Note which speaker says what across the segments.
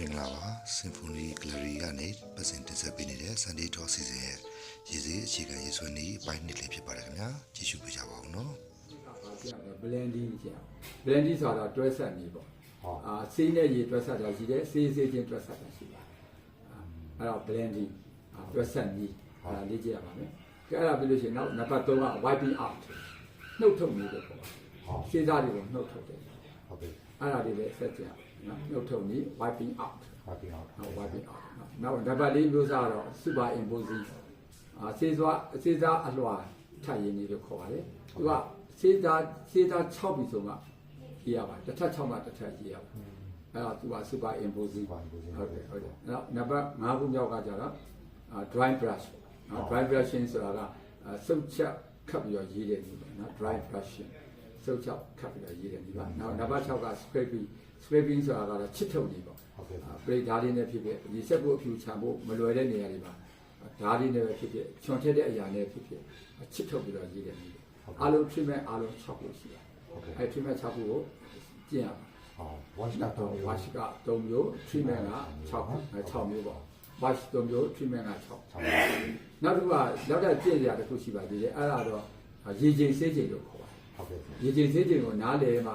Speaker 1: မင်္ဂလာပါ Symphony Gallery ကနေပတ်စင်တင်ဆက်ပေးနေတဲ့ Sunday Talk Season ရဲ့ရည်စည်းအခြေခံရေးဆွဲနည်းအပိုင်းနှစ်လေးဖြစ်ပါတယ်ခင်ဗျာကြည့်ရှုပေးကြပါဦးနော်
Speaker 2: ကျတော့ blending ကျအောင် blending ဆိုတာတော့တွဲဆက်နေပေါ့
Speaker 3: ဟုတ်
Speaker 2: အာဆေးနဲ့ရေတွဲဆက်တာရှိတယ်ဆေးဆေးချင်းတွဲဆက်တာရှိပါတယ်အာအဲ့တော့ blending အာတွဲဆက်နေအဲ့ဒါလေ့ကျင့်ရပါမယ်ကဲအဲ့ဒါပြီးလို့ရှိရင်နောက်နံပါတ်3က wiping out နှုတ်ထုတ်နေတယ်ပေါ့
Speaker 3: ဟုတ်
Speaker 2: ဆေးသားတွေကိုနှုတ်ထုတ်တယ်
Speaker 3: ဟုတ်ကဲ့
Speaker 2: အဲ့ဒါတွေလည်းဆက်ကြည့် နော်နှုတ်ထုတ်နေ wiping out
Speaker 3: ဟုတ်ကဲ့ဟုတ်
Speaker 2: နော် wiping out နော်နောက်နံပါတ်4မျိုးစားတော့ super imposing အာဆေးစွာဆေးသားအလွှာထပ်ရင်းနေလို့ခေါ်ပါတယ်သူကဆေးသားဆေးသား6ပြီဆိုမှရေးရပါတယ်တစ်ထပ်6မှတစ်ထပ်ရေးရပါတယ်အဲ့တော့သူက super imposing ဟုတ်တယ်ဟုတ်တယ်အဲ့တော့နံပါတ်5ခုမြောက်ကကြတော့အာ dry brush နော် dry brushing ဆိုတာကအာစုပ်ချက်ခပ်ပြီးတော့ရေးတယ်ဒီပဲနော် dry brushing စုပ်ချက်ခပ်ပြီးတော့ရေးတယ်ဒီပါနောက်နံပါတ်6က scraping scraping ဆိုတာကတော့ချစ်ထုတ်နေပေါ့
Speaker 3: ဟုတ်ကဲ့
Speaker 2: ပရိဓာလေးနဲ့ဖြစ်ဖြစ်ဒီဆက်ဖို့အဖြူချံဖို့မလွယ်တဲ့နေရာတွေမှာဓာလေးနဲ့ပဲဖြစ်ဖြစ်ချွန်ထက်တဲ့အရာနဲ့ဖြစ်ဖြစ်ချစ်ထုတ်ပြီးတော့ရေးတယ်မျိုးအားလုံး treatment အားလုံး6ခုရှိတယ်
Speaker 3: ဟုတ်ကဲ့
Speaker 2: အဲ treatment 6ခုကိုကျင့်ရမှာ
Speaker 3: ဟော watch ကတော့
Speaker 2: wash က3မျိုး treatment က6ခုအဲ6မျိုးပေါ့ wash 3မျိုး treatment က6
Speaker 3: 6
Speaker 2: နောက်တစ်ခုကနောက်တဲ့ကျင့်ရတစ်ခုရှိပါသေးတယ်အဲ့ဒါတော့ရေချိန်စေးချိန်လို့ခေါ်ပါတယ်
Speaker 3: ဟုတ်ကဲ့
Speaker 2: ရေချိန်စေးချိန်ကိုနားလည်မှ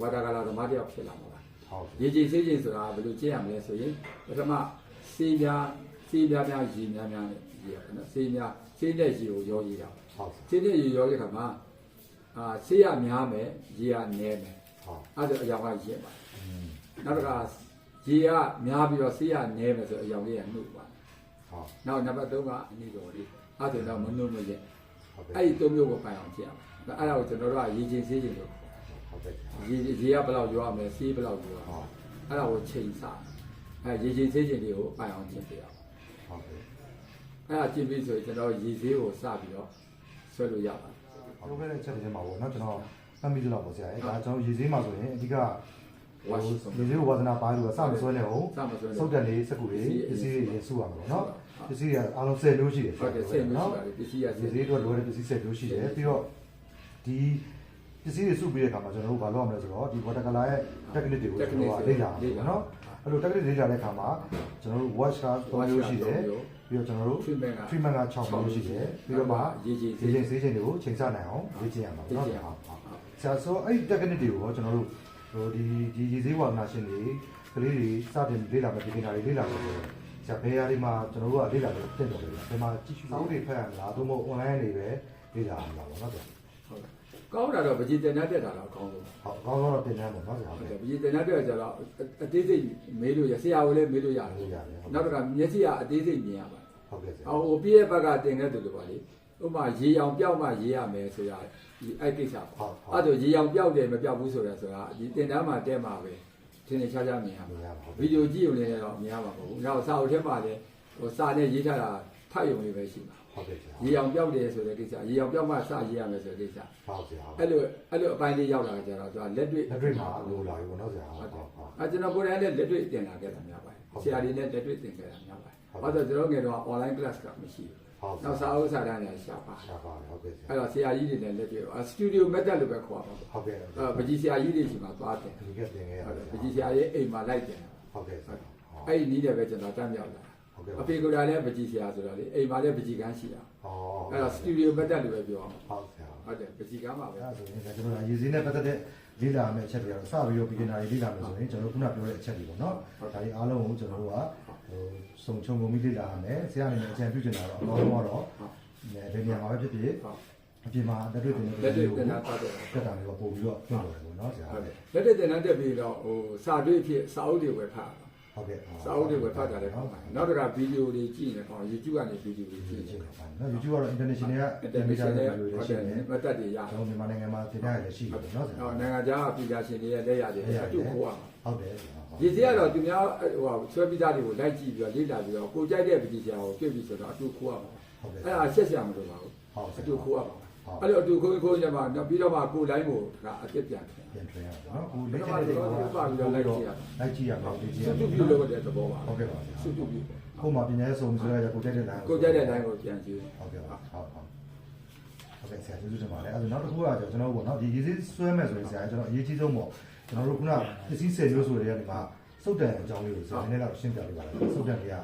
Speaker 2: ဝါဒကလာသမားတယောက်ဖြစ်လာမှာပါ
Speaker 3: ဟုတ်
Speaker 2: ရေကြည်စေးခြင်းဆိုတာဘယ်လိုကျင့်ရမလဲဆိုရင်ပထမစေးများစေးများများရေများများနဲ့ရေရပါနော်စေးများစေးတဲ့ရေကိုရောရည်တာ
Speaker 3: ဟုတ်
Speaker 2: စေးတဲ့ရေရောတဲ့ခါမှာအာစေးရများမယ်ရေရနည်းမယ်
Speaker 3: ဟုတ်
Speaker 2: အဲ့ဒါအရောင်ကရင့်ပါနောက်တစ်ခါရေကများပြီးတော့စေးရနည်းမယ်ဆိုအရောင်လေးကနှုတ်ပါ
Speaker 3: ဟုတ်
Speaker 2: နောက်နံပါတ်3ကအနည်းတော်လေးအဲ့ဒါတော့မနှုတ်မရက်
Speaker 3: ဟုတ်ကဲ့
Speaker 2: အဲ့ဒီသုံးမျိုးကိုပိုင်အောင်ကျင့်ရမယ်အဲ့ဒါကိုကျွန်တော်တို့ကရေချင်းစေးခြင်းလို့
Speaker 3: ဟုတ်ကဲ့
Speaker 2: ရေရေကဘယ်လောက်ရောရမလဲစေးဘယ်လောက်ရောရမလဲ
Speaker 3: ဟုတ်
Speaker 2: အဲ့ဒါကိုချိန်စအဲရေချင်းသေးချင်းတွေကိုပိုင်အောင်ကျင့်ပြရအောင်
Speaker 3: ဟုတ်ကဲ့
Speaker 2: အဲ့ဒါကျင့်ပြီးဆိုရင်ကျွန်တော်ရေသေးကိုစပြီးတော့ဆွဲလို့ရပါတယ်
Speaker 3: ဟုတ်ကဲ့တဲ့ချက်တွေမှာပေါ့နော်ကျွန်တော်ဖတ်မိသလောက်ပေါ့ဆရာဒါကျွန်တော်ရေစည်းမှာဆိုရင်အဓိကရေစည်းကိုဝါသနာပါလို့စမဆွဲနေအောင်
Speaker 2: စမဆွဲနေ
Speaker 3: စုတ်တက်လေးစက်ကူလေးပစ္စည်းတွေရင်စုရမှာပေါ့နော်ပစ္စည်းတွေအားလုံး10မျိုးရှိတယ်
Speaker 2: ဟုတ်ကဲ့စိတ်မျိုးရှိပါတယ်ပစ္စည်းရ
Speaker 3: ရေ
Speaker 2: စိတ်
Speaker 3: စည်းတော့လိုတဲ့ပစ္စည်း10မျိုးရှိတယ်ပြီးတော့ဒီ ပစ္စည်းတွေစုပြီးတဲ့အခါမှာကျွန်တော်တို့ဘာလုပ်ရမလဲဆိုတော့ဒီ water color ရဲ့ technique တွေကိုကျွန်တော်ကလေ့လာအောင်ပေါ့နော်အဲ့လို technique လေ့လာတဲ့အခါမှာကျွန်တော်တို့ watch က3မျိုးရှိတယ်ပြီးတော့ကျွန်တော်တို့
Speaker 2: treatment က
Speaker 3: treatment က6မျိုးရှိတယ်ပြီးတော့မှ
Speaker 2: ရေချင်း
Speaker 3: ဈေးချင်းဈေးချင်းတွေကိုချိန်ဆနိုင်အောင်လေ့ကျင့်ရမှာပေါ့နော်ဟုတ်ဟုတ်ဆရာဆိုအဲ့ဒီ technique တွေကိုရောကျွန်တော်တို့ဟိုဒီဒီရေဈေးဝါသနာရှင်တွေကလေးတွေစတင်လေ့လာမယ်ဒီပညာတွေလေ့လာမယ်ဆိုတော့ဆရာဘယ်ရာတွေမှာကျွန်တော်တို့ကလေ့လာလို့တင်တော်တယ်ဒီမှာကြည့်ရှုစာအုပ်တွေဖတ်ရမလားသို့မဟုတ် online တွေပဲလေ့လာရမှာပေါ့နော်ဆရာ
Speaker 2: ဟုတ် ကဲ့ကောင်းတာတော့ပကြီးတင်တက်တာတော့ကောင်းလို့
Speaker 3: ဟုတ်ကောင်းတော့တင်တယ်ပေါ့နော်ဆရာ
Speaker 2: ဟု
Speaker 3: ဟုတ်တ်
Speaker 2: ကဲ့
Speaker 3: ကဲ့
Speaker 2: ပကြီးတင်တက်ကြတော့အသေးစိတ်မေးလို့ရဆရာကိုလည်းမေးလို့ရတယ်
Speaker 3: လေ့ရတယ်ဟုတ်
Speaker 2: နောက်တစ်ခါမျက်စိကအသေးစိတ်မြင်ရပါတယ်
Speaker 3: ဟုတ်ကဲ့ဆရာ
Speaker 2: အော်ဟိုပြည့်ရဲ့ဘက်ကတင်ခဲ့တယ်လို့ပါလေဥပမာရေအောင်ပြောက်မှရေးရမယ်ဆိုရဒီအဲ့ကိစ္စပေါ့အဲ့ဒါရေအောင်ပြောက်တယ်မပြောက်ဘူးဆိုရဆိုတာဒီတင်တန်းမှာတဲမှာပဲထင်ထင်ရှားရှားမြင်ရ
Speaker 3: မ
Speaker 2: မှာ
Speaker 3: ရပါဘူး
Speaker 2: ဗီဒီယိုကြည့်ရုံနဲ့တော့မြင်ရမှာမဟုတ်ဘူးနောက်စာအုပ်ထဲမှာလည်းဟိုစာနဲ့ရေးထားတာဖ တ်ရုံလေးပဲရှိမှာ
Speaker 3: ဟုတ်ကဲ့ဆရာ
Speaker 2: ရေအောင်ပြောက်တယ်ဆိုတဲ့ကိစ္စရေအောင်ပြောက်မှစရေးရမယ်ဆိုတဲ့ကိစ္စ
Speaker 3: ဟုတ်ဆရာ
Speaker 2: အဲ့လိုအဲ့လိုအပိုင်းလေးရောက်လာကြတော့သူကလက်တွေ့
Speaker 3: လက်တွေ့မှာလိုလာပြီပေါ့နော်ဆရာ
Speaker 2: ဟု
Speaker 3: ဟုတ်တ်
Speaker 2: တယ်
Speaker 3: ဟုတ်ဟုတ်
Speaker 2: အဲကျွန်တော်ကိုယ်တိုင်လည်းလက်တွေ့တင်လာခဲ့တာများပါတယ်ဆရာတွေနဲ့လက်တွေ့တင်ခဲ့တာများပါတယ်ဘာလို့ကျွန်တော်ငယ်တော့ online class ကမရှိဘူး
Speaker 3: ဟုတ်
Speaker 2: နောက်စာအုပ်စာတမ်းတွေရှာပါ
Speaker 3: ရှာပါဟုတ်ကဲ့ဆရာ
Speaker 2: အဲ့တော့ဆရာကြီးတွေနဲ့လက်တွေ့အစတူဒီယိုမက်သက်လို့ပဲခေါ်ပါတော့
Speaker 3: ဟုတ်ကဲ့
Speaker 2: အဲပကြီးဆရာကြီးတွေရှိမှသွားတယ်
Speaker 3: ဒီကတင်ခဲ့ရ
Speaker 2: ဟုတ်
Speaker 3: တ
Speaker 2: တယ်
Speaker 3: ယ်
Speaker 2: ပကြီးဆရာရဲ့အိမ်မှာလိုက်တယ်
Speaker 3: ဟုတ်ကဲ့ဆရာ
Speaker 2: အဲ့ဒီနီးတယ်ပဲကျွန်တော်တမ်းမြောက်လာ
Speaker 3: ဟုတ်ကဲ့
Speaker 2: အဖေကလည်းပကြီးဆရာဆိုတော့လေအိမ်မှာလည်းပကြီးကန်းရှိတာ
Speaker 3: ဟော
Speaker 2: အဲ့တော့စတူဒီယိုမက်သက်လို့ပဲပြောအောင်
Speaker 3: ဟုတ်ဆရာ
Speaker 2: ဟုတ်တယ်ပကြီးကန်းမှာပဲ
Speaker 3: အဲ့ဒါဆိုရင်ကျွန်တော်ရေစင်းနဲ့ပတ်သက်တဲ့လေ့လာမယ့်အချက်တွေကတော့စပြီးတော့ beginner တွေလေ့လာမယ်ဆိုရင်ကျွန်တော်ခုနပြောတဲ့အချက်တွေပေါ့နော်ဒါတွေအားလုံးကိုကျွန်တော်တို့ကဟိုစုံချုံကုန်ပြီးလေ့လာရမယ်ဆရာအနေနဲ့အကြံပြုချင်တာတော့အကောင်းဆုံးကတော့ဒီနေရာမှာပဲဖြစ်ဖြစ်အပြင်မှာလက်တွေ့တင်
Speaker 2: လက်တွေ့တင်တာသွားတယ်
Speaker 3: တက်တာမျိုးပို့ပြီးတော့ပြင်တော်တယ်ပေါ့နော်ဆရာ
Speaker 2: ဟုတ်တယ်လက်တွေ့တင်တာတက်ပြီးတော့ဟိုစာတွေ့ဖြစ်စာအုပ်တွေဝယ်ဖတ်
Speaker 3: ဟုတ်ကဲ့
Speaker 2: စာအုပ်တွေဝယ်ဖတ်တာလည်းကောင်းပါတယ်နောက်တစ်ခါဗီဒီယိုတွေကြည့်နေပေါ့ YouTube ကနေဗီဒီယိုတွေကြည့်နေ
Speaker 3: နော် YouTube ကတော့ international က
Speaker 2: international
Speaker 3: တွေ
Speaker 2: ဟုတ်
Speaker 3: ရှိ
Speaker 2: တယ်
Speaker 3: တယ်
Speaker 2: မတ်တက်တွေရ
Speaker 3: ကျွန်တော်မြန်မာနိုင်ငံမှာတင်ထားရရှိတယ်နော်ဆရာ
Speaker 2: ဟောနိုင်ငံခြားကပြည်သားရှင်တွေရဲ့လက်ရတွေအတူခိုးရမှာ
Speaker 3: ဟုတ်တယ်
Speaker 2: ဒီစီကတော့သူများဟိုဆွဲပြီးသားတွေကိုလိုက်ကြည့်ပြီးတော့လေ့လာပြီးတော့ကိုကြိုက်တဲ့ပတိဆရာကိုတွေ့ပြီဆိုတော့အတူခိုးရမှာ
Speaker 3: ဟုတ်တယ်
Speaker 2: အဲ့ဒါဆက်ဆရာမလို့ပါဘူး
Speaker 3: ဟုတ်
Speaker 2: အတူခိုးရမှာ အဲ့လိုအတူခိုးခိုးနေမှာပြီးတော့မှကိုလိုင်းကိုကအစ်စ်ပြန်တယ်
Speaker 3: ပြန်ထွင်ရအောင်နော်ကိုလက်ချက်တွေကိုလိုက်ကြည့်ရမယ်ဒီကြည့်ရ
Speaker 2: စွ
Speaker 3: မယ်
Speaker 2: တ်ပြုတ်လို့တဲ့သဘောပါ
Speaker 3: ဟုတ်ကဲ့ပါ
Speaker 2: စွတ်ပြုတ်ပြုတ်
Speaker 3: ကိုမှပညာရေးဆုံးဆိုရကြကိုတက်တဲ့လမ်း
Speaker 2: ကိုကြိုက်တဲ့တိုင်းကိုပြန်ကြည့်
Speaker 3: ဟုတ်ကဲ့ပါဟုတ်ဟုတ်ဟုတ်ကဲ့ဆရာကျေးဇူးတင်ပါတယ်အဲဒါနောက်တစ်ခုကကျွန်တော်တို့ပေါ့နော်ဒီရေးစည်းဆွဲမယ်ဆိုရင်ဆရာကျွန်တော်အရေးကြီးဆုံးပေါ့ကျွန်တော်တို့ခုနပစ္စည်းဆယ်မျိုးဆိုတဲ့နေရာမှာစစုတ်တန်အကြောင်းလေးကိုဆရာနည်းနည်းတော့ရှင်းပြပေးပါလားစုတ်တန်တွေက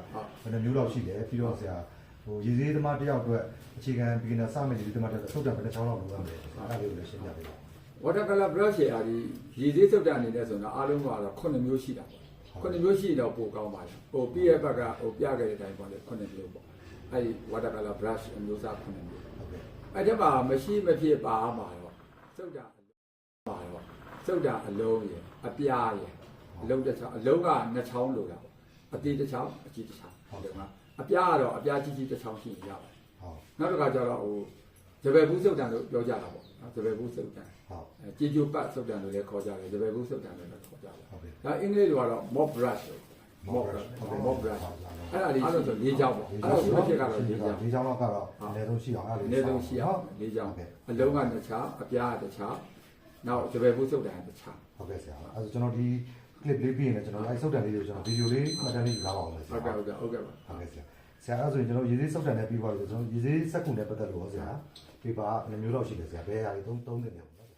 Speaker 3: ဘယ်နှမျိုးလောက်ရှိလဲပြီးတော့ဆရာ ဟိုရည်စည်းသမားတစ်ယောက်အတွက်အခြေခံ beginner စမယ်ရည်စည်းသမားတစ်ယောက်စုတ်တန်ဘယ်နှချောင်းလောက်လိုရမလဲအဲ့ဒါလေးကိုလည်းရှင်းပြပေးပါ
Speaker 2: watercolor brush ရာဒီရည်သေးစုပ်တာအနေနဲ့ဆိုတော့အားလုံးကတော့9မျိုးရှိတာပေါ့9မျိုးရှိတော့ပိုကောင်းပါလားဟိုပြည့်ရဲ့ဘက်ကဟိုပြခဲ့တဲ့အတိုင်းပေါ့လေ9မျိုးပေါ့အဲဒီ watercolor brush အမျိုးအစား9မျိုး
Speaker 3: ဟုတ်ကဲ့
Speaker 2: အဲ့ဒီမှာမရှိမဖြစ်ပါမှာတော့စုပ်တာပါတော့စုပ်တာအလုံးရယ်အပြားရယ်အလုံးတစ်ချောင်းအလုံးကနှစ်ချောင်းလိုတာပေါ့အသေးတစ်ချောင်းအကြီးတစ်ချောင်းဟုတ်တယ်မလား အပြားကတော့အပြားကြီးကြီးတစ်ချောင်းရှိရင်ရပါတယ်
Speaker 3: ဟုတ်
Speaker 2: နောက်တစ်ခါကျတော့ဟိုဇပယ်ဘူးစုပ်တန်လို့ပြောကြတာပေါ့နော်ဇပယ်ဘူးစုပ်တန်
Speaker 3: ဟုတ်
Speaker 2: အဲကြေကျိုပတ်စုပ်တန်လို့လည်းခေါ်ကြတယ်ဇပယ်ဘူးစုပ်တန်လို့လည်းခေါ်ကြတယ်
Speaker 3: ဟုတ်ကဲ့
Speaker 2: ဒါအင်္ဂလိပ်လိုကတော့ mop brush လို့ mop brush ဟုတ်တယ် mop brush အဲ့ဒါလေးအဲ့ဒါဆို၄ချောင်းပေါ့အဲ့ဒါဆိုဖြစ်ကတော့၄ချောင်း
Speaker 3: ဒီချောင်းလောက်ကတော့အနည်းဆုံးရှိအောင်အဲ့
Speaker 2: အ
Speaker 3: ဒါ
Speaker 2: နည်းဆုံးရှိအောင်၄ချောင်းအလုံးကတစ်ချောင်းအပြားကတစ်ချောင်းနောက်ဇပယ်ဘူးစုပ်တန်ကတစ်ချောင်း
Speaker 3: ဟုတ်ကဲ့ဆရာအဲ့ဒါကျွန်တော်ဒီ clip လေးပြီးရင်လည်းကျွန်တော်အဲ့စုတ်တန်လေးကိုကျွန်တော်ဗီဒီယိုလေးမှတ်တမ်းလေးယူလာပါအောင်ဆ
Speaker 2: ဟု
Speaker 3: ရာ
Speaker 2: တ်ကဲ့ဟုတ်ကဲ့ဟုတ်ကဲ့ပါ
Speaker 3: ဟုတ်ကဲ့ဆရာဆရာအဲ့ဆိုရင်ကျွန်တော်ရေးသေးစုတ်တန်နဲ့ပြီးသွားပြီဆိုကျွန်တော်ရေးသေးစက်ကူနဲ့ပတ်သက်လို့ဆရာဒီပါနှမျိုးလောက်ရှိတယ်ဆရာဘယ်ဟာတွေသုံးသုံးနေလဲပေါ့နော်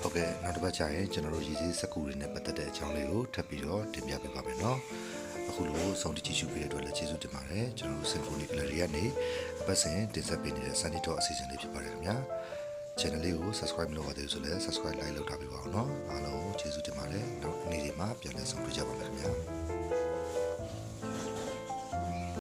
Speaker 1: ဟုတ်ကဲ့နောက်တစ်ပတ်ကျရင်ကျွန်တော်တို့ရည်စည်းစက်ကူတွေနဲ့ပတ်သက်တဲ့အကြောင်းလေးကိုထပ်ပြီးတော့တင်ပြပေးပါမယ်နော်အခုလိုဆုံးတကြည့်ရှုပေးတဲ့အတွက်လည်းကျေးဇူးတင်ပါတယ်ကျွန်တော်တို့ Symphony Gallery ကနေအပတ်စဉ်တင်ဆက်ပေးနေတဲ့ Sunny Talk အစီအစဉ်လေးဖြစ်ပါတယ်ခင်ဗျာ channel လေးကို subscribe မလုပ်ရသေးဘူးဆိုလည်း subscribe like လုပ်ထားပေးပါအောင်နော်အားလုံးကျေးဇူးတင်ပါတယ်နောက်နေ့ဒီမှာပြန်လည်ဆုံတွေ့ကြပါမယ်ခင်ဗျာ